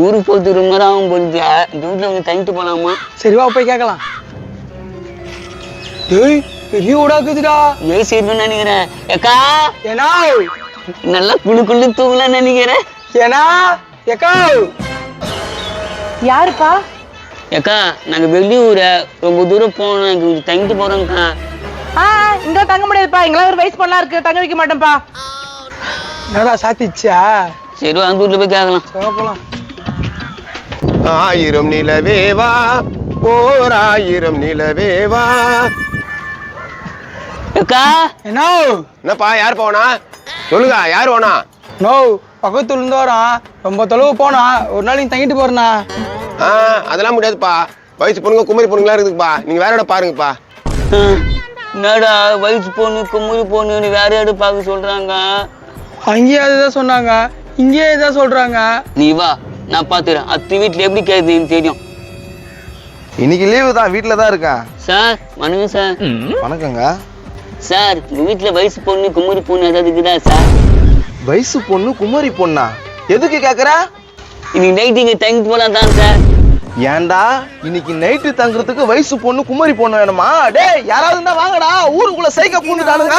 ஊருக்கு போகிறது ரொம்ப நேரம் ஆகும் போகுது இந்த வீட்டில் வந்து தங்கிட்டு போகலாமா சரி வா போய் கேட்கலாம். டேய் பெரிய ஊடாக்குதுடா ஏசி இருக்குன்னு நினைக்கிறேன் ஏக்கா? ஏனா? நல்லா குளு குளு தூங்கலாம்னு நினைக்கிறேன் ஏனா? ஏக்கா? யாருப்பா ஏக்கா நாங்கள் வெளியூர் ரொம்ப தூரம் போகணும். எனக்கு கொஞ்சம் தங்கிட்டு போகிறோம்க்கா ஆ இங்க தங்க முடியாதுப்பா. இங்கெல்லாம் ஒரு வயசு பொண்ணா இருக்கு. தங்க வைக்க மாட்டேன்ப்பா. என்னடா சாத்திச்சா சரி அந்த வீட்டில் போய் கேட்கலாம். போலாம். ஆயிரம் நிலவேவா ஓர் ஆயிரம் நிலவேவா ஏக்கா என்ன? என்னப்பா யார் போனா? சொல்லுங்க யார் போனா? நோ பக்கத்துல இருந்து வரோம் ரொம்ப தொலைவு போனா. ஒரு நாள் நீ தங்கிட்டு போறேண்ணா ஆ அதெல்லாம் முடியாதுப்பா. வயசு பொண்ணுங்க குமரி பொண்ணுங்களா இருக்குதுப்பா. நீங்க வேற இடம் பாருங்கப்பா. என்னடா வயசு பொண்ணு கும்முறி பொண்ணுன்னு வேற இடம் பார்க்க சொல்கிறாங்க அங்கேயே அதுதான் சொன்னாங்க. இங்கேயே இதான் சொல்றாங்க. நீ வா. நான் பார்த்துக்கிறேன் அத்து வீட்டில் எப்படி கேட்குதுன்னு தெரியும். இன்னைக்கு லீவு தான் வீட்டில் தான் இருக்கேன் சார் வணக்கம் சார். வணக்கங்க சார் உங்கள் வீட்டில் வயசு பொண்ணு கும்முறி பொண்ணு ஏதாவது இருக்குதா சார்? வயசு பொண்ணு குமரி பொண்ணா? எதுக்கு கேக்குற? இன்னைக்கு நைட்டு இங்கே தங்கிட்டு போகலாம் தான் சார். ஏன்டா இன்னைக்கு நைட்டு தங்குறதுக்கு வயசு பொண்ணு குமரி பொண்ணு வேணுமா? டேய் யாராவது இருந்தா வாங்கடா. ஊருக்குள்ள சைக்க பூந்துட்டானுங்க